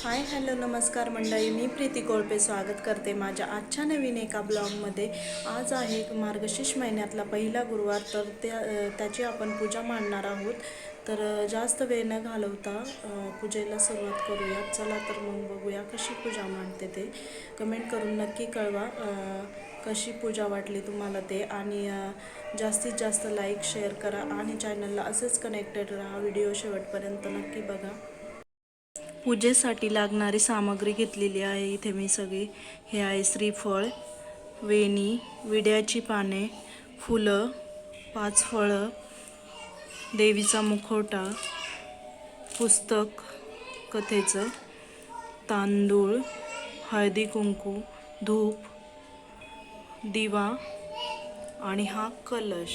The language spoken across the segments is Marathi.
हाय हॅलो नमस्कार मंडळी. मी प्रीती कोळपे स्वागत करते माझ्या आजच्या नवीन एका ब्लॉगमध्ये. आज आहे मार्गशीर्ष महिन्यातला पहिला गुरुवार तर त्या त्याची आपण पूजा मांडणार आहोत. तर जास्त वेळ न घालवता पूजेला सुरुवात करूया. चला तर मग बघूया कशी पूजा मांडते ते. कमेंट करून नक्की कळवा कशी पूजा वाटली तुम्हाला ते. आणि जास्तीत जास्त लाईक शेअर करा. आणि चॅनलला असेच कनेक्टेड राहा. व्हिडिओ शेवटपर्यंत नक्की बघा. पूजेसाठी लागणारी सामग्री घेतलेली आहे. इथे मी सगळी हे आहे श्रीफळ वेणी विड्याची पाने फुलं पाच फळं देवीचा मुखवटा पुस्तक कथेचं तांदूळ हळदी कुंकू धूप दिवा आणि हा कलश.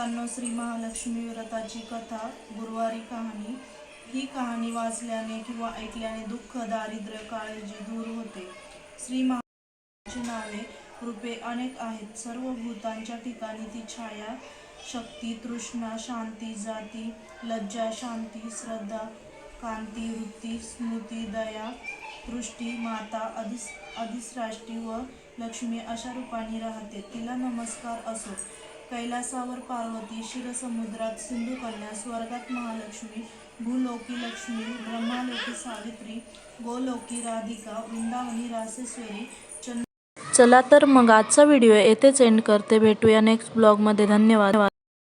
भक्तांनो श्री महालक्ष्मी व्रताची कथा गुरुवारी कहाणी. ही कहाणी वाचल्याने किंवा ऐकल्याने दुःख दारिद्र्य काळजी दूर होते. श्री महालक्ष्मीची नावे रूपे अनेक आहेत. सर्व भूतांच्या ठिकाणी ती छाया शक्ती तृष्णा शांती जाती लज्जा शांती श्रद्धा कांती वृत्ती स्मृती दया दृष्टी माता अधिस अधिसृष्टी व लक्ष्मी अशा रूपाने राहते. तिला नमस्कार असो. कैलासावर पार्वती शिरसमुद्रात सिंधू कन्या स्वर्गात महालक्ष्मी भूलोकी लक्ष्मी ब्रह्मालोकी सावित्री गोलोकी राधिका वृंदावनी रासेश्वरी चंद चला तर मग आजचा व्हिडिओ येथेच एंड करते. भेटूया नेक्स्ट ब्लॉगमध्ये धन्यवाद.